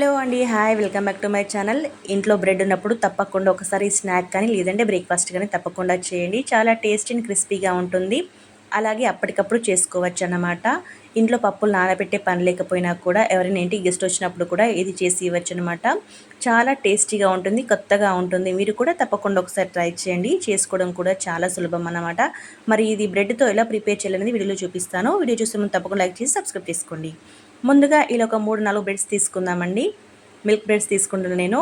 Hello అండి hi welcome back to my channel. ఇంట్లో bread ఉన్నప్పుడు తప్పకుండా ఒకసారి స్నాక్ కానీ లేదంటే బ్రేక్ఫాస్ట్ కానీ తప్పకుండా చేయండి. చాలా టేస్ట్ అండ్ క్రిస్పీగా ఉంటుంది. అలాగే అప్పటికప్పుడు చేసుకోవచ్చు అన్నమాట. ఇంట్లో పప్పులు నానబెట్టే పని లేకపోయినా కూడా ఎవరైనా ఇంటికి గెస్ట్ వచ్చినప్పుడు కూడా ఇది చేసి ఇవ్వచ్చు అనమాట చాలా టేస్టీగా ఉంటుంది కొత్తగా ఉంటుంది. మీరు కూడా తప్పకుండా ఒకసారి ట్రై చేయండి. చేసుకోవడం కూడా చాలా సులభం అన్నమాట. మరి ఇది బ్రెడ్తో ఎలా ప్రిపేర్ చేయాలనేది వీడియోలో చూపిస్తాను. వీడియో చూసే ముందు తప్పకుండా లైక్ చేసి సబ్స్క్రైబ్ చేసుకోండి. ముందుగా ఇలా ఒక మూడు నాలుగు బ్రెడ్స్ తీసుకుందామండి. మిల్క్ బ్రెడ్స్ తీసుకుంటున్నాను నేను.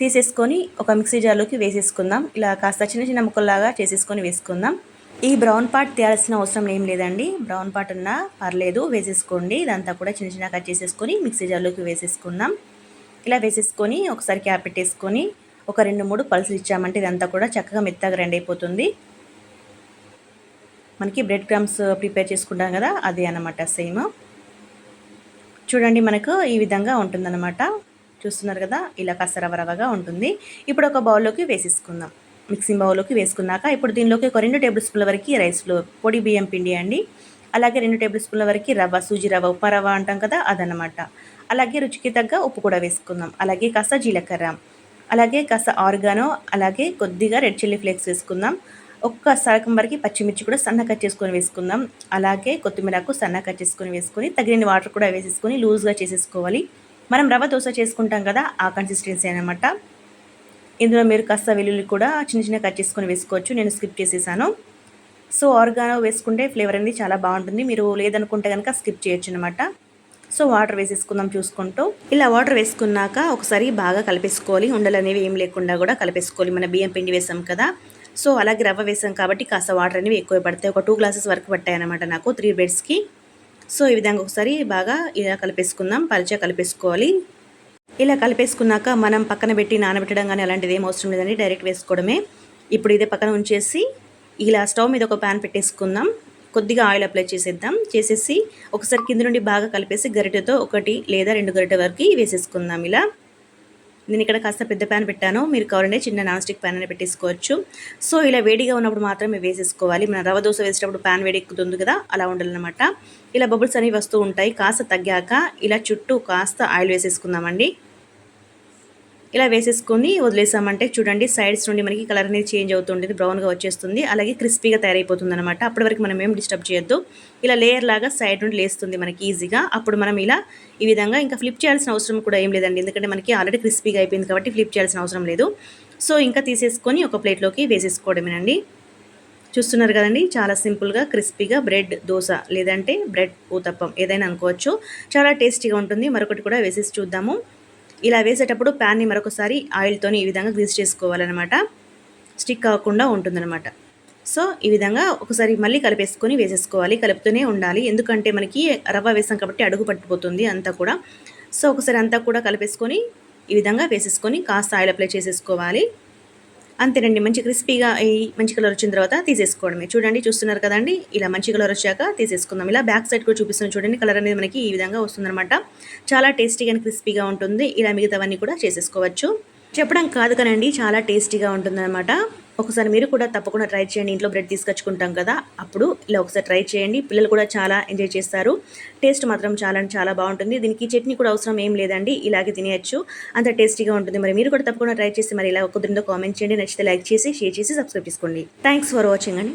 తీసేసుకొని ఒక మిక్సీ జార్లోకి వేసేసుకుందాం. ఇలా కాస్త చిన్న చిన్న ముక్కల్లాగా చేసేసుకొని వేసుకుందాం. ఈ బ్రౌన్ పార్ట్ తీయాల్సిన అవసరం ఏం లేదండి. బ్రౌన్ పార్ట్ ఉన్నా పర్లేదు వేసేసుకోండి. ఇదంతా కూడా చిన్న చిన్న కట్ చేసేసుకొని మిక్సీ జార్లోకి వేసేసుకుందాం. ఇలా వేసేసుకొని ఒకసారి క్యాప్ పెట్టేసుకొని ఒక రెండు మూడు పల్సులు ఇచ్చామంటే ఇదంతా కూడా చక్కగా మెత్తగా గ్రైండ్ అయిపోతుంది. మనకి బ్రెడ్ క్రమ్స్ ప్రిపేర్ చేసుకుంటాం కదా అదే అనమాట సేమ్ చూడండి మనకు ఈ విధంగా ఉంటుందన్నమాట. చూస్తున్నారు కదా? ఇలా కాస్త రవరవగా ఉంటుంది. ఇప్పుడు ఒక బౌల్లోకి వేసేసుకుందాం. మిక్సింగ్ బౌల్లోకి వేసుకున్నాక ఇప్పుడు దీనిలోకి ఒక రెండు టేబుల్ స్పూన్ల వరకు రైస్లో పొడి బియ్యం పిండి అండి. అలాగే రెండు టేబుల్ స్పూన్ల వరకు రవ్వ సూజీ రవ్వ ఉప్పు రవ్వ అంటాం కదా? అదనమాట అలాగే రుచికి తగ్గ ఉప్పు కూడా వేసుకుందాం. అలాగే కాస్త జీలకర్ర. అలాగే కాస్త ఆర్గానో అలాగే కొద్దిగా రెడ్ చిల్లీ ఫ్లేక్స్ వేసుకుందాం. ఒక్క సగం వరకు పచ్చిమిర్చి కూడా సన్న కట్ చేసుకొని వేసుకుందాం. అలాగే కొత్తిమీరకు సన్న కట్ చేసుకొని వేసుకొని తగిన వాటర్ కూడా వేసేసుకొని లూజ్గా చేసేసుకోవాలి. మనం రవ్వ దోశ చేసుకుంటాం కదా ఆ కన్సిస్టెన్సీ అనమాట ఇందులో మీరు కాస్త వెల్లుల్లి కూడా చిన్న చిన్న కట్ చేసుకొని వేసుకోవచ్చు. నేను స్కిప్ చేసేసాను. సో ఆర్గానో వేసుకుంటే ఫ్లేవర్ అనేది చాలా బాగుంటుంది. మీరు లేదనుకుంటే కనుక స్కిప్ చేయొచ్చు అనమాట సో వాటర్ వేసేసుకుందాం చూసుకుంటూ. ఇలా వాటర్ వేసుకున్నాక ఒకసారి బాగా కలిపేసుకోవాలి. ఉండలు అనేవి ఏం లేకుండా కూడా కలిపేసుకోవాలి. మన బియ్యం పిండి వేసాం కదా సో అలాగే రవ్వ వేసాం కాబట్టి కాస్త వాటర్ అనేవి ఎక్కువ పడతాయి. ఒక టూ గ్లాసెస్ వరకు పట్టాయి అనమాట నాకు త్రీ బెడ్స్కి సో ఈ విధంగా ఒకసారి బాగా ఇలా కలిపేసుకుందాం. పరిచయ కలిపేసుకోవాలి. ఇలా కలిపేసుకున్నాక మనం పక్కన పెట్టి నానబెట్టడం కానీ అలాంటిది ఏం అవసరం లేదండి డైరెక్ట్ వేసుకోవడమే. ఇప్పుడు ఇదే పక్కన ఉంచేసి ఇలా స్టవ్ మీద ఒక ప్యాన్ పెట్టేసుకుందాం. కొద్దిగా ఆయిల్ అప్లై చేసేద్దాం. చేసేసి ఒకసారి కింద నుండి బాగా కలిపేసి గరిటెతో ఒకటి లేదా రెండు గరిటె వరకు వేసేసుకుందాం ఇలా. నేను ఇక్కడ కాస్త పెద్ద ప్యాన్ పెట్టాను. మీరు కావాలంటే చిన్న నాన్ స్టిక్ ప్యాన్ అని పెట్టేసుకోవచ్చు. సో ఇలా వేడిగా ఉన్నప్పుడు మాత్రమే వేసేసుకోవాలి. మన రవ దోశ వేసేటప్పుడు ప్యాన్ వేడి ఎక్కుతుంది కదా అలా ఉండాలన్నమాట. ఇలా బబుల్స్ అనేవి వస్తూ ఉంటాయి. కాస్త తగ్గాక ఇలా చుట్టూ కాస్త ఆయిల్ వేసేసుకుందామండి. ఇలా వేసేసుకొని వదిలేసామంటే చూడండి సైడ్స్ నుండి మనకి కలర్ అనేది చేంజ్ అవుతుంటుంది బ్రౌన్గా వచ్చేస్తుంది. అలాగే క్రిస్పీగా తయారైపోతుంది అనమాట అప్పటి వరకు మనం ఏం డిస్టర్బ్ చేయొద్దు. ఇలా లేయర్ లాగా సైడ్ నుండి లేస్తుంది మనకి ఈజీగా అప్పుడు మనం ఇలా ఈ విధంగా ఇంకా ఫ్లిప్ చేయాల్సిన అవసరం కూడా ఏం లేదండి. ఎందుకంటే మనకి ఆల్రెడీ క్రిస్పీగా అయిపోయింది కాబట్టి ఫ్లిప్ చేయాల్సిన అవసరం లేదు. సో ఇంకా తీసేసుకొని ఒక ప్లేట్లోకి వేసేసుకోవడమేనండి. చూస్తున్నారు కదండి చాలా సింపుల్గా క్రిస్పీగా బ్రెడ్ దోశ లేదంటే బ్రెడ్ ఊతప్పం ఏదైనా అనుకోవచ్చు. చాలా టేస్టీగా ఉంటుంది. మరొకటి కూడా వేసేసి చూద్దాము. ఇలా వేసేటప్పుడు ప్యాన్ని మరొకసారి ఆయిల్తోని ఈ విధంగా గ్రీస్ చేసుకోవాలన్నమాట. స్టిక్ అవ్వకుండా ఉంటుందన్నమాట. సో ఈ విధంగా ఒకసారి మళ్ళీ కలిపేసుకొని వేసేసుకోవాలి. కలుపుతూనే ఉండాలి. ఎందుకంటే మనకి రవ్వ వేసాం కాబట్టి అడుగు పట్టిపోతుంది అంతా కూడా. సో ఒకసారి అంతా కూడా కలిపేసుకొని ఈ విధంగా వేసేసుకొని కాస్త ఆయిల్ అప్లై చేసేసుకోవాలి. అంతేనండి. మంచి క్రిస్పీగా ఈ మంచి కలర్ వచ్చిన తర్వాత తీసేసుకోవడమే. చూడండి చూస్తున్నారు కదండి? ఇలా మంచి కలర్ వచ్చాక తీసేసుకుందాం. ఇలా బ్యాక్ సైడ్ కూడా చూపిస్తున్నాం చూడండి. కలర్ అనేది మనకి ఈ విధంగా వస్తుందన్నమాట. చాలా టేస్టీగా క్రిస్పీగా ఉంటుంది. ఇలా మిగతావన్నీ కూడా చేసేసుకోవచ్చు. చెప్పడం కాదు కానండి చాలా టేస్టీగా ఉంటుందన్నమాట. ఒకసారి మీరు కూడా తప్పకుండా ట్రై చేయండి. ఇంట్లో బ్రెడ్ తీసుకొచ్చుకుంటాం కదా అప్పుడు ఇలా ఒకసారి ట్రై చేయండి. పిల్లలు కూడా చాలా ఎంజాయ్ చేస్తారు. టేస్ట్ మాత్రం చాలా చాలా బాగుంటుంది. దీనికి చట్నీ కూడా అవసరం ఏం లేదండి. ఇలాగే తినేయచ్చు. అంత టేస్టీగా ఉంటుంది. మరి మీరు కూడా తప్పకుండా ట్రై చేసి మరి ఇలా కుదిరిందో కామెంట్ చేయండి. నచ్చితే లైక్ చేసి షేర్ చేసి సబ్స్క్రైబ్ చేసుకోండి. థ్యాంక్స్ ఫర్ వాచింగ్ అండి.